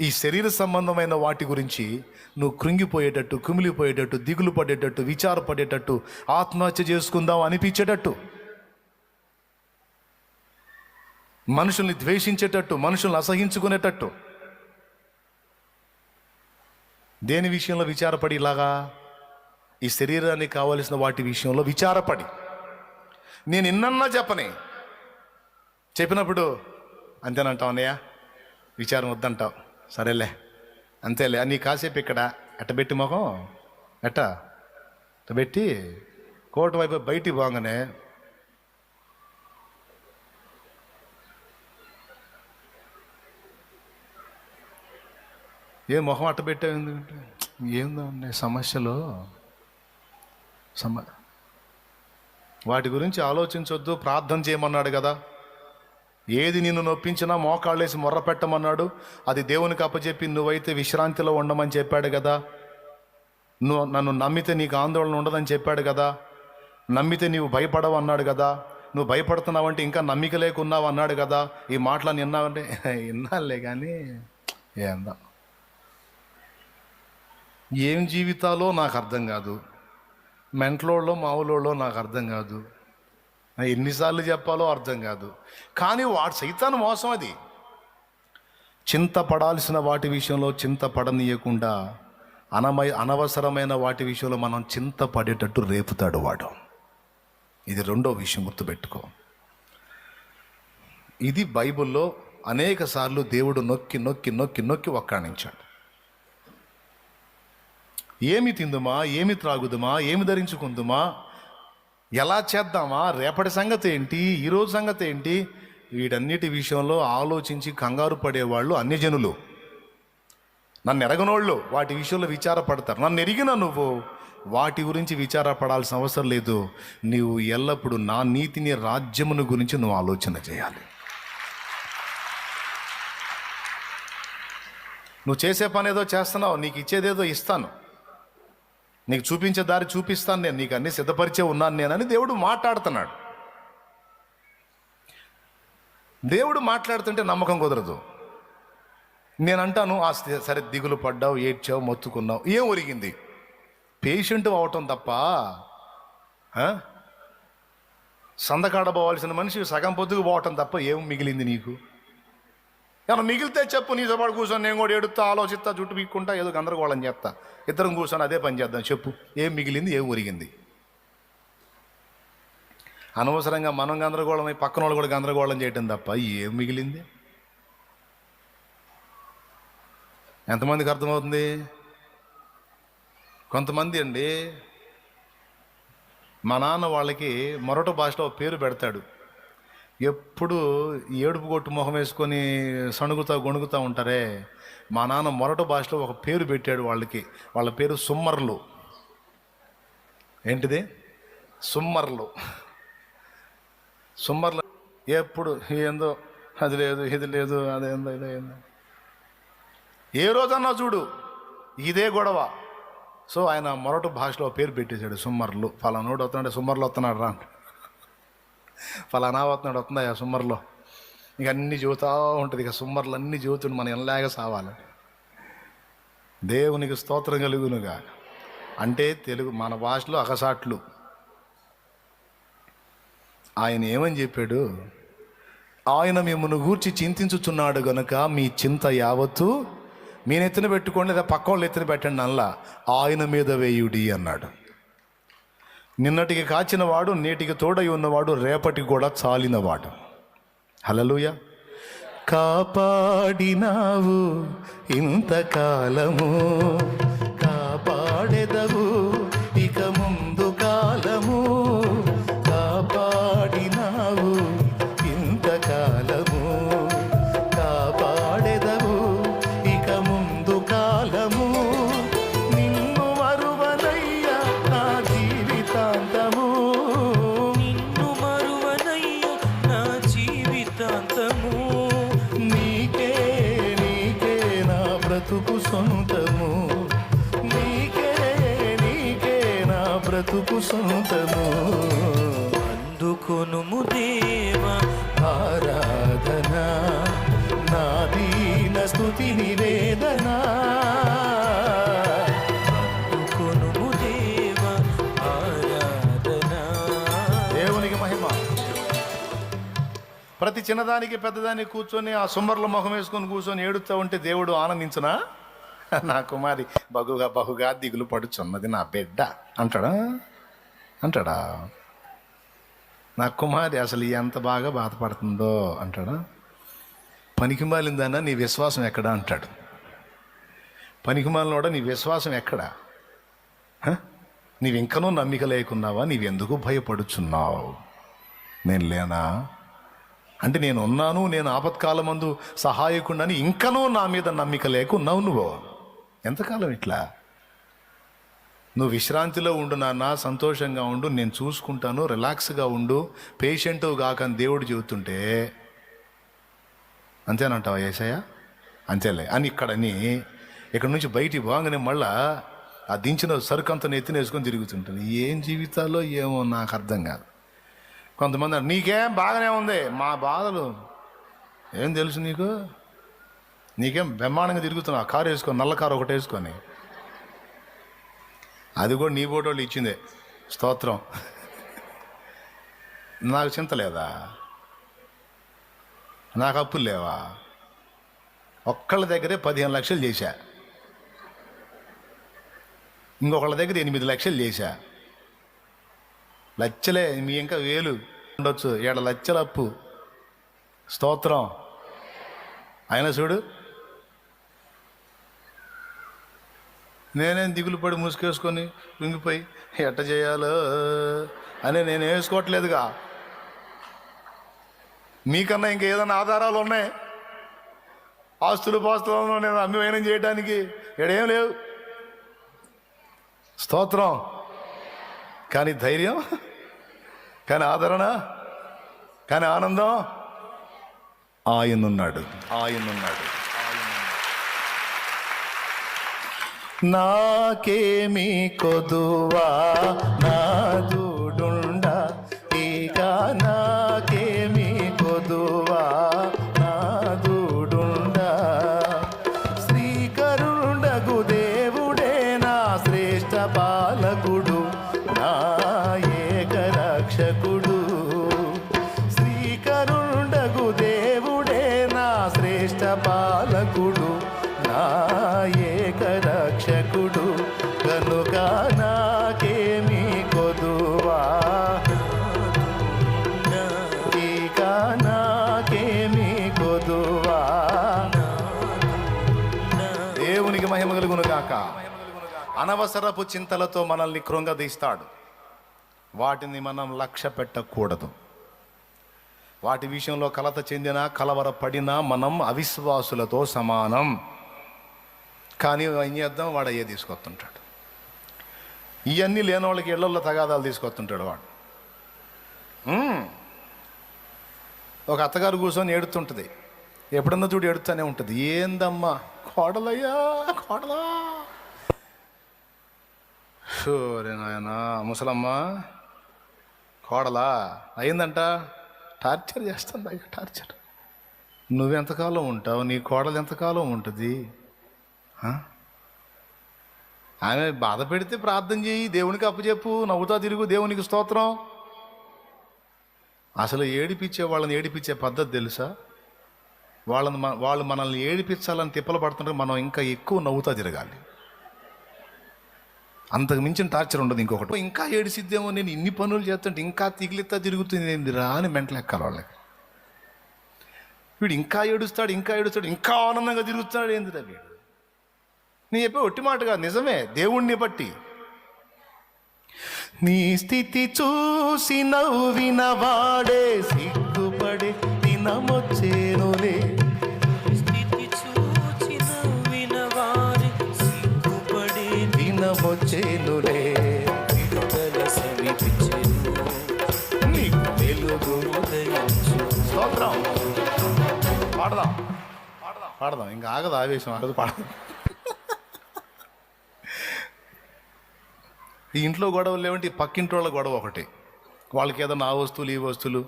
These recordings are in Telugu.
ఈ శరీర సంబంధమైన వాటి గురించి నువ్వు కృంగిపోయేటట్టు కుమిలిపోయేటట్టు దిగులు పడేటట్టు విచారపడేటట్టు ఆత్మహత్య చేసుకుందాం అనిపించేటట్టు. మనుషుల్ని ద్వేషించేటట్టు మనుషుల్ని అసహించుకునేటట్టు. దేని విషయంలో విచారపడి ఇలాగా? ఈ శరీరానికి కావలసిన వాటి విషయంలో విచారపడి. నేను ఇన్నన్నా చెప్పని. చెప్పినప్పుడు అంతేనంటావు అన్నయ్య? విచారం వద్దంటావు. సరేలే. అంతేలే. నీ కాసేపు ఇక్కడ ఎట్టబెట్టి మొహం ఎట్ట? ఎట్టబెట్టి కోట వైపు బయటికి పోగానే ఏ మొహం అట్టబెట్టావు ఎందుకంటే? ఏందో ఉన్నాయి సమస్యలు. సమ వాటి గురించి ఆలోచించొద్దు ప్రార్థన చేయమన్నాడు కదా. ఏది నిన్ను నొప్పించినా మోకాళ్ళేసి మొర్ర పెట్టమన్నాడు? అది దేవునికి అప్పచెప్పి నువ్వైతే విశ్రాంతిలో ఉండమని చెప్పాడు కదా? నువ్వు నన్ను నమ్మితే నీకు ఆందోళన ఉండదని చెప్పాడు కదా? నమ్మితే నీవు భయపడవు అన్నాడు కదా? నువ్వు భయపడుతున్నావంటే ఇంకా నమ్మిక లేకున్నావు అన్నాడు కదా? ఈ మాటలు విన్నావంటే విన్నాలే కానీ ఏందా ఏం జీవితాలో నాకు అర్థం కాదు. మెంట్లోళ్ళో మావులోళ్ళో నాకు అర్థం కాదు. ఎన్నిసార్లు చెప్పాలో అర్థం కాదు. కానీ వాడు సైతాన్ మోసం అది. చింతపడాల్సిన వాటి విషయంలో చింతపడనీయకుండా అనమై అనవసరమైన వాటి విషయంలో మనం చింతపడేటట్టు రేపుతాడు వాడు. ఇది రెండో విషయం గుర్తుపెట్టుకో. ఇది బైబిల్లో అనేక సార్లు దేవుడు నొక్కి నొక్కి నొక్కి నొక్కి ఒక్కాణించాడు ఏమి తిందుమా? ఏమి త్రాగుదుమా? ఏమి ధరించుకుందుమా? ఎలా చేద్దామా? రేపటి సంగతి ఏంటి? ఈరోజు సంగతి ఏంటి? వీటన్నిటి విషయంలో ఆలోచించి కంగారు పడేవాళ్ళు అన్యజనులు నన్ను ఎరగనోళ్ళు వాటి విషయంలో విచారపడతారు. నన్ను ఎరిగిన నువ్వు వాటి గురించి విచారపడాల్సిన అవసరం లేదు. నీవు ఎల్లప్పుడూ నా నీతిని రాజ్యమును గురించి నువ్వు ఆలోచన చేయాలి. నువ్వు చేసే పని ఏదో చేస్తున్నావు నీకు ఇచ్చేదేదో ఇస్తాను. నీకు చూపించే దారి చూపిస్తాను నేను నీకు అన్ని సిద్ధపరిచే ఉన్నాను నేనని దేవుడు మాట్లాడుతున్నాడు. దేవుడు మాట్లాడుతుంటే నమ్మకం కుదరదు. నేను అంటాను ఆ సరే దిగులు పడ్డావు ఏడ్చావు మొత్తుకున్నావు ఏం ఒరిగింది? పేషెంట్ అవటం తప్ప సందకాడ సందకాడబోవాల్సిన మనిషి సగం పొద్దుకు పోవటం తప్ప ఏం మిగిలింది నీకు? ఏమన్నా మిగిలితే చెప్పు నీ సపాటు కూర్చొని నేను కూడా ఎడుతా ఆలోచిస్తా జుట్టు పీక్కుంటా ఏదో గందరగోళం చేస్తా. ఇద్దరం కూర్చొని అదే పని చేద్దాం చెప్పు. ఏం మిగిలింది ఏం ఒరిగింది? అనవసరంగా మనం గందరగోళమై పక్కన వాళ్ళు కూడా గందరగోళం చేయటం తప్ప ఏం మిగిలింది? ఎంతమందికి అర్థమవుతుంది? కొంతమంది అండి మా నాన్న వాళ్ళకి మొరట భాషలో పేరు పెడతాడు. ఎప్పుడు ఏడుపు కొట్టు మొహం వేసుకొని సణుగుతా గొణుగుతూ ఉంటారే. మా నాన్న మొరట భాషలో ఒక పేరు పెట్టాడు వాళ్ళకి. వాళ్ళ పేరు సుమ్మర్లు. ఏంటిది? సుమ్మర్లు. సుమ్మర్లు ఎప్పుడు? ఏందో? అది లేదు ఇది లేదు అదేందో ఇదేందో ఏ రోజన్నా చూడు ఇదే గొడవ. సో ఆయన మొరటు భాషలో పేరు పెట్టేశాడు సుమ్మర్లు. ఫలానోడు వస్తున్నాడు సుమ్మర్లు వస్తున్నాడు రా ఫలానా వస్తున్నాడు వస్తుందా ఆ సుమ్మర్లో? ఇక అన్ని చూతూ ఉంటుంది ఇక సుమ్మర్లు అన్ని చూతుండు మనం ఎలాగ సావాలి. దేవునికి స్తోత్రం కలుగునుగా. అంటే తెలుగు మన భాషలో అగసాట్లు. ఆయన ఏమని చెప్పాడు? ఆయన మిమ్మల్ని గూర్చి చింతించుచున్నాడు గనుక మీ చింత యావత్తు మీ నెత్తిన పెట్టుకోండి లేదా పక్క వాళ్ళు ఎత్తిన పెట్టండి అల్లా. ఆయన మీద వేయుడి అన్నాడు. నిన్నటికి కాచిన వాడు నేటికి తోడై ఉన్నవాడు రేపటికి కూడా చాలినవాడు. హలలుయ కాపాడినావు ఇంతకాలము కాపాడెదవు. బ్రతుకు సొంతము. అందుకొనుము దేవ ఆరాధన. నా దీన స్తుతి నివేదన. దేవ ఆరాధన. దేవునికి మహిమ. ప్రతి చిన్నదానికి పెద్దదానికి కూర్చొని ఆ సుమ్మర్ల మొహం వేసుకొని కూర్చొని ఏడుస్తూ ఉంటే దేవుడు ఆనందించనా? నా కుమారి బహుగా బహుగా దిగులు పడుచున్నది నా బిడ్డ. అంటాడా? అంటాడా? నా కుమారి అసలు ఎంత బాగా బాధపడుతుందో అంటాడా? పనికి మాలిందన్నా నీ విశ్వాసం ఎక్కడా? అంటాడు. పనికి కూడా నీ విశ్వాసం ఎక్కడా? నీవింకనూ నమ్మిక లేకున్నావా? నీవెందుకు భయపడుచున్నావు? నేను లేనా? అంటే నేను ఉన్నాను నేను ఆపత్కాలమందు సహాయకుండని ఇంకనూ నా మీద నమ్మిక లేకున్నావు నువ్వు. ఎంతకాలం ఇట్లా? నువ్వు విశ్రాంతిలో ఉండు నాన్న సంతోషంగా ఉండు నేను చూసుకుంటాను రిలాక్స్గా ఉండు పేషెంట్ కాకని దేవుడు చెబుతుంటే అంతేనంటావా ఏసయ్య? అంతేలే. అని ఇక్కడని ఇక్కడ నుంచి బయటికి పోగానే మళ్ళా ఆ దించిన సరుకంతా నెత్తినేసుకొని తిరుగుతుంటాను ఏం జీవితాల్లో ఏమో నాకు అర్థం కాదు. కొంతమంది నీకేం బాగానే ఉంది? మా బాధలు ఏం తెలుసు నీకు? నీకేం బ్రహ్మాండంగా తిరుగుతున్నావు. కారు వేసుకొని నల్ల కారు ఒకటి వేసుకొని. అది కూడా నీ బోటోళ్ళు ఇచ్చిందే. స్తోత్రం. నాకు చింత లేదా? నాకు అప్పులు లేవా? ఒక్కళ్ళ దగ్గరే పదిహేను లక్షలు చేశా. ఇంకొకళ్ళ దగ్గర ఎనిమిది లక్షలు చేశా. లచ్చలే మీ ఇంకా వేలు ఉండొచ్చు. ఏడ లచ్చల అప్పు? స్తోత్రం. అయినా చూడు నేనేం దిగులు పడి మూసుకేసుకొని రుంగిపోయి ఎట్ట చేయాలో అని నేను వేసుకోవట్లేదుగా మీకన్నా ఇంకా ఏదైనా ఆధారాలు ఉన్నాయి? ఆస్తులు పాస్తులను నేను అమ్మివైనం చేయడానికి ఇక్కడేం లేవు. స్తోత్రం. కానీ ధైర్యం? కానీ ఆదరణ? కానీ ఆనందం? ఆయనున్నాడు. ఆయనున్నాడు. నాకేమి కొదువా నాదు దేవునికి మహిమ కలుగును కాక అనవసరపు చింతలతో మనల్ని కృంగదీస్తాడు. వాటిని మనం లక్ష్య పెట్టకూడదు. వాటి విషయంలో కలత చెందినా కలవరపడినా మనం అవిశ్వాసులతో సమానం. కానీ ఏం చేద్దాం? వాడు అయ్యే తీసుకొస్తుంటాడు. ఇవన్నీ లేని వాళ్ళకి ఇళ్ళలో తగాదాలు తీసుకొస్తుంటాడు వాడు. ఒక అత్తగారు కూర్చొని ఏడుతుంటుంది. ఎప్పుడన్నా చూడు ఏడుతూనే ఉంటుంది. ఏందమ్మా? కోడలయ్యా కోడలా. సోరే నాయన ముసలమ్మ. కోడలా అయిందంట టార్చర్ చేస్తుంది అయ్యా టార్చర్. నువ్వెంతకాలం ఉంటావు? నీ కోడలు ఎంతకాలం ఉంటుంది? ఆమె బాధ పెడితే ప్రార్థన చేయి దేవునికి అప్పచెప్పు నవ్వుతా తిరుగు దేవునికి స్తోత్రం. అసలు ఏడిపించే వాళ్ళని ఏడిపించే పద్ధతి తెలుసా? వాళ్ళని వాళ్ళు మనల్ని ఏడిపించాలని తిప్పలు పడుతుంటే మనం ఇంకా ఎక్కువ నవ్వుతా తిరగాలి. అంతకు మించిన టార్చర్ ఉండదు ఇంకొకటి. ఇంకా ఏడిసిద్దేమో నేను ఇన్ని పనులు చేస్తుంటే ఇంకా తిగిలిత్తా తిరుగుతుంది ఏంది రా అని మెంటలు ఎక్కాలి వాళ్ళకి. వీడు ఇంకా ఏడుస్తాడు ఇంకా ఏడుస్తాడు ఇంకా ఆనందంగా తిరుగుతాడు ఏందిరా వీడు. నీ చెప్పే ఒట్టి మాట కాదు నిజమే దేవుణ్ణి బట్టి. నీ స్థితి చూసి నవ్విన వాడే సిగ్గుపడే దినమొచ్చే పాడదాం. ఇంకా ఆగదు ఆవేశం ఆగదు పాడదాం. ఈ ఇంట్లో గొడవలు లేవంటే ఈ పక్కింటి వాళ్ళ గొడవ ఒకటి. వాళ్ళకి ఏదైనా ఆ వస్తువులు ఈ వస్తువులు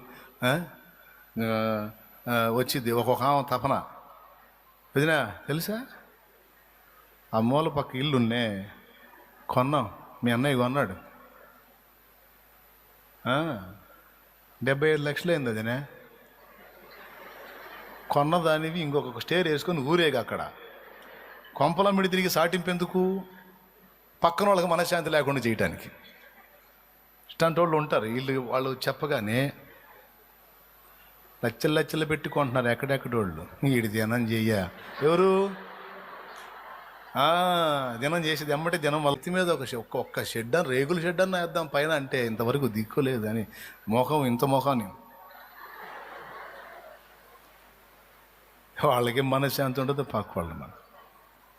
వచ్చింది ఒక్కొక్క ఆమె తపన. వదినా తెలుసా? ఆ మూల పక్క ఇల్లున్నే కొన్నాం. మీ అన్నయ్య కొన్నాడు. డెబ్బై ఐదు లక్షలు అయింది అదినే కొన్నదానివి ఇంకొక స్టేర్ వేసుకొని ఊరేగా అక్కడ. కొంపలమ్మిడి తిరిగి సాటింపెందుకు? పక్కన వాళ్ళకి మనశ్శాంతి లేకుండా చేయటానికి. ఇష్టంటి వాళ్ళు ఉంటారు. వీళ్ళు వాళ్ళు చెప్పగానే లచ్చలు లచ్చలు పెట్టుకుంటున్నారు ఎక్కడెక్కడ వాళ్ళు. వీడి దినం చెయ్య. ఎవరు? దినం చేసేది ఎమ్మటే దినం వలతి మీద ఒక ఒక్క షెడ్ అని రేగుల షెడ్ అన్న వేద్దాం. పైన అంటే ఇంతవరకు దిక్కులేదు అని. మోహం ఇంత మోహాన్ని వాళ్ళకి మనశ్శాంతి ఉండదు పక్క వాళ్ళు మన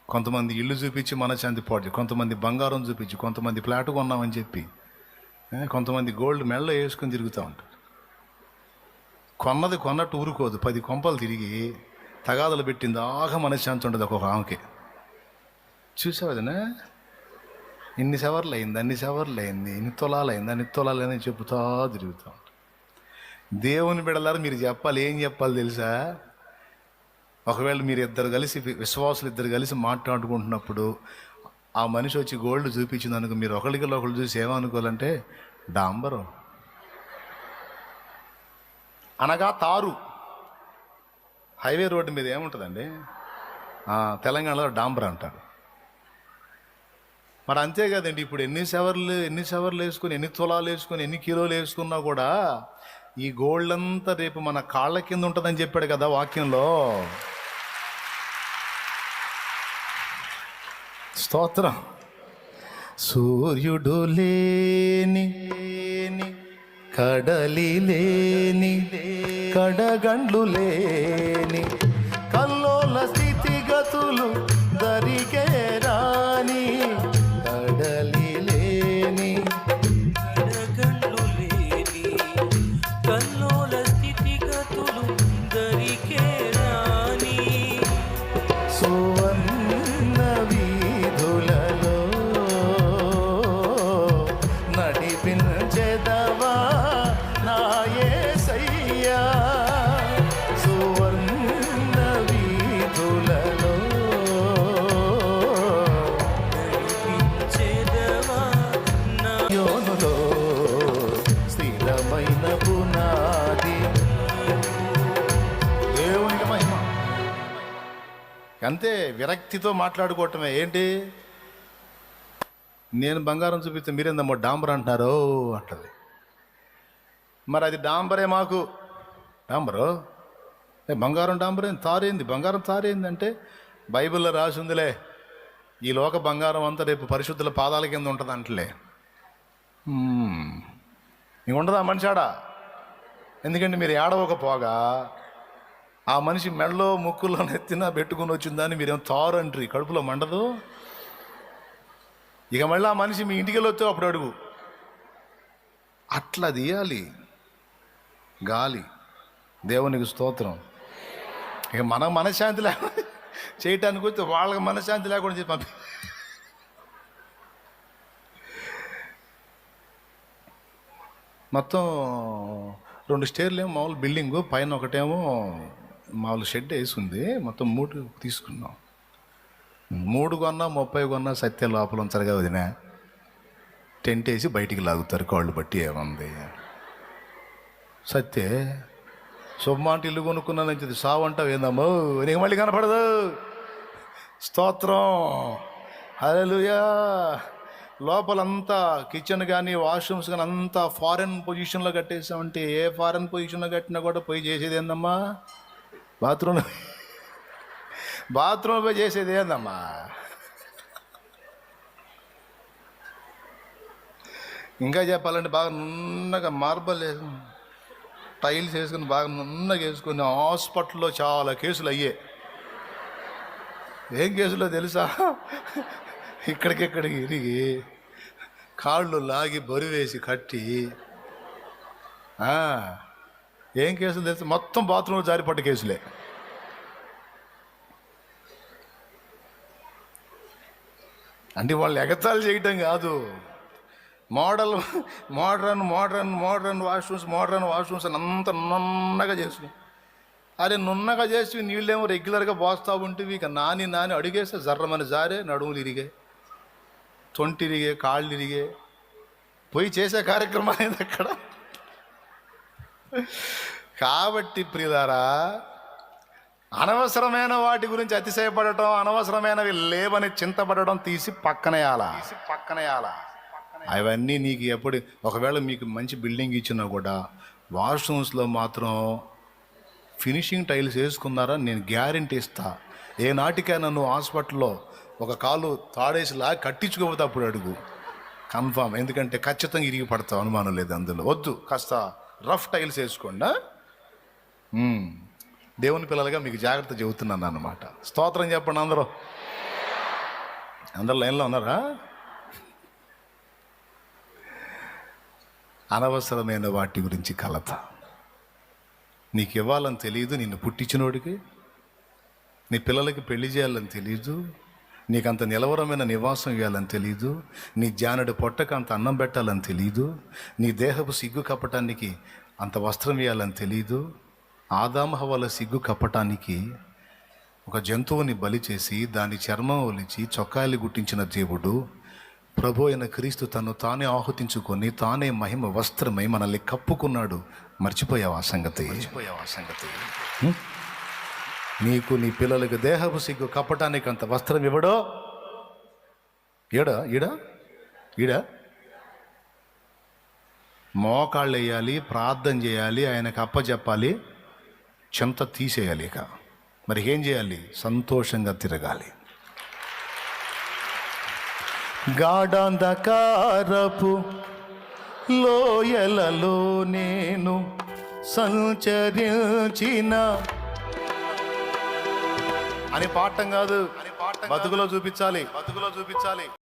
కొంతమంది ఇల్లు చూపించి మనశ్శాంతి పాడు కొంతమంది బంగారం చూపించి కొంతమంది ఫ్లాట్ కొన్నామని చెప్పి కొంతమంది గోల్డ్ మెళ్ళ వేసుకొని తిరుగుతూ ఉంటారు. కొన్నది కొన్నట్టు ఊరుకోదు. పది కొంపలు తిరిగి తగాదలు పెట్టింది ఆగా మనశ్శాంతి ఉండదు ఒక్కొక్క ఆమెకి. చూసావదనా ఇన్ని సవర్లు అయింది అన్ని సవర్లు అయింది ఇన్ని తులాలు అయింది అన్ని తులాలు అయిందని చెబుతా తిరుగుతూ ఉంటారు. దేవుని బిడలారు మీరు చెప్పాలి ఏం చెప్పాలి తెలుసా? ఒకవేళ మీరు ఇద్దరు కలిసి విశ్వాసులు ఇద్దరు కలిసి మాట్లాడుకుంటున్నప్పుడు ఆ మనిషి వచ్చి గోల్డ్ చూపించింది మీరు ఒకరికి ఒకళ్ళు చూసి ఏమనుకోవాలంటే డాంబరం. అనగా తారు. హైవే రోడ్డు మీద ఏముంటుందండి? తెలంగాణలో డాంబర్ అంటారు. మరి అంతే కదండి ఇప్పుడు ఎన్ని సెవర్లు ఎన్ని సెవర్లు వేసుకొని ఎన్ని తులాలు వేసుకొని ఎన్ని కిలోలు వేసుకున్నా కూడా ఈ గోల్డ్ అంతా రేపు మన కాళ్ళ కింద ఉంటుందని చెప్పాడు కదా వాక్యంలో. స్తోత్రం. సూర్యుడు లేని కడలి లేని కడగండ్లు లేని కల్లోల స్థితిగతులు అంతే విరక్తితో మాట్లాడుకోవటమే. ఏంటి? నేను బంగారం చూపిస్తే మీరేందమ్మో డాంబర్ అంటున్నారు అంటది. మరి అది డాంబరే మాకు. డాంబరు? బంగారం డాంబరేంది తారేంది? బంగారం తారేంది అంటే బైబిల్లో రాసి ఉందిలే ఈ లోక బంగారం అంతా రేపు పరిశుద్ధుల పాదాల కింద ఉంటుంది అంటలే నీకు ఉండదా మనిషాడా? ఎందుకంటే మీరు ఏడవకపోగా. ఆ మనిషి మెడలో ముక్కులో నెత్తిన పెట్టుకుని వచ్చిందని మీరేం తారు అంటారు? కడుపులో మండదు? ఇక మళ్ళీ ఆ మనిషి మీ ఇంటికి వెళ్ళొచ్చు అప్పుడు అడుగు. అట్లా తీయాలి. గాలి. దేవునికి స్తోత్రం. ఇక మనం మనశ్శాంతి లేకుండా చేయటానికి వచ్చి వాళ్ళకి మనశ్శాంతి లేకుండా చెప్పి పంపి మొత్తం రెండు స్టేర్లు ఏమో మామూలు బిల్డింగు పైన ఒకటేమో మామూలు షెడ్ వేసింది మొత్తం మూడు తీసుకున్నాం. మూడు కొన్నా ముప్పై కొన్నా సత్య లోపల ఉంచరుగా వదిన. టెంట్ వేసి బయటికి లాగుతారు కాళ్ళు బట్టి ఏముంది. సత్యే శుభమాంటి ఇల్లు కొనుక్కున్నానని చెప్పి సావు అంటావు ఏందమ్మో? నీకు మళ్ళీ కనపడదు. స్తోత్రం. హల్లెలూయా. లోపలంతా కిచెన్ కానీ వాష్రూమ్స్ కానీ అంతా ఫారెన్ పొజిషన్లో కట్టేసామంటే ఏ ఫారెన్ పొజిషన్లో కట్టినా కూడా పోయి చేసేది ఏందమ్మా? బాత్రూమ్ బాత్రూమ్ పోయి చేసేది ఏందమ్మా? ఇంకా చెప్పాలంటే బాగా నున్నగా మార్బల్ వేసు టైల్స్ వేసుకుని బాగా నున్నగా వేసుకుని హాస్పిటల్లో చాలా కేసులు అయ్యాయి. ఏం కేసులో తెలుసా? ఇక్కడికిక్కడికి ఇరిగి కాళ్ళు లాగి బరువేసి కట్టి ఏం కేసులు తెలుసు? మొత్తం బాత్రూంలో జారిపడ్డ కేసులే. అంటే వాళ్ళు ఎగతాలు చేయటం కాదు. Model modern modern modern washrooms modern washrooms అని అంత నున్నగా చేసి అరే నున్నగా చేసి నీళ్ళేమో రెగ్యులర్గా పోస్తా ఉంటే ఇక నాని నాని అడిగేస్తే జర్రమని జారే నడుములు ఇరిగే తొంటిరిగే కాళ్ళు ఇరిగే పోయి చేసే కార్యక్రమం అనేది అక్కడ? కాబట్టి ప్రియులారా అనవసరమైన వాటి గురించి అతిశయపడటం అనవసరమైనవి లేవని చింతపడటం తీసి పక్కనేయాల పక్కనేయాల అవన్నీ నీకు ఎప్పుడు ఒకవేళ మీకు మంచి బిల్డింగ్ ఇచ్చినా కూడా వాష్రూమ్స్లో మాత్రం ఫినిషింగ్ టైల్స్ వేసుకున్నారా నేను గ్యారంటీ ఇస్తా. ఏ నాటికైనా నువ్వు హాస్పిటల్లో ఒక కాలు తాడేసి లాగి కట్టించుకోకపోతే అప్పుడు అడుగు. కన్ఫామ్. ఎందుకంటే ఖచ్చితంగా ఇరిగి పడతావు అనుమానం లేదు అందులో. వద్దు కాస్త రఫ్ టైల్స్ వేసుకోండి? దేవుని పిల్లలుగా మీకు జాగ్రత్త చెబుతున్నాను అనమాట స్తోత్రం చెప్పండి అందరూ. అందరు లైన్లో ఉన్నారా? అనవసరమైన వాటి గురించి కలత. నీకు ఇవ్వాలని తెలియదు నిన్ను పుట్టించినోడికి. నీ పిల్లలకి పెళ్ళి చేయాలని తెలియదు నీకంత నిలవరమైన నివాసం ఇవ్వాలని తెలియదు నీ జానడి పొట్టకు అంత అన్నం పెట్టాలని తెలియదు నీ దేహపు సిగ్గు కప్పటానికి అంత వస్త్రం ఇవ్వాలని తెలియదు ఆదామ హవల సిగ్గు కప్పటానికి ఒక జంతువుని బలి చేసి దాని చర్మం ఒలిచి చొక్కాయలు గుట్టించిన దేవుడు ప్రభు అయిన క్రీస్తు తను తానే ఆహుతించుకొని తానే మహిమ వస్త్రమై మనల్ని కప్పుకున్నాడు. మర్చిపోయావు ఆ సంగతి? మర్చిపోయావు ఆ సంగతి? నీకు నీ పిల్లలకు దేహపు సిగ్గు కప్పటానికి అంత వస్త్రం ఇవ్వడో. ఈడ ఈడ ఈడ? మోకాళ్ళు వేయాలి ప్రార్థన చేయాలి ఆయనకు అప్పచెప్పాలి చెంత తీసేయాలి ఇక. మరి ఏం చేయాలి? సంతోషంగా తిరగాలి. గాఢాంధకారపు లోయలలో నేను సంచరించిన అని పాఠం కాదు. బతుకులో చూపించాలి. బతుకులో చూపించాలి.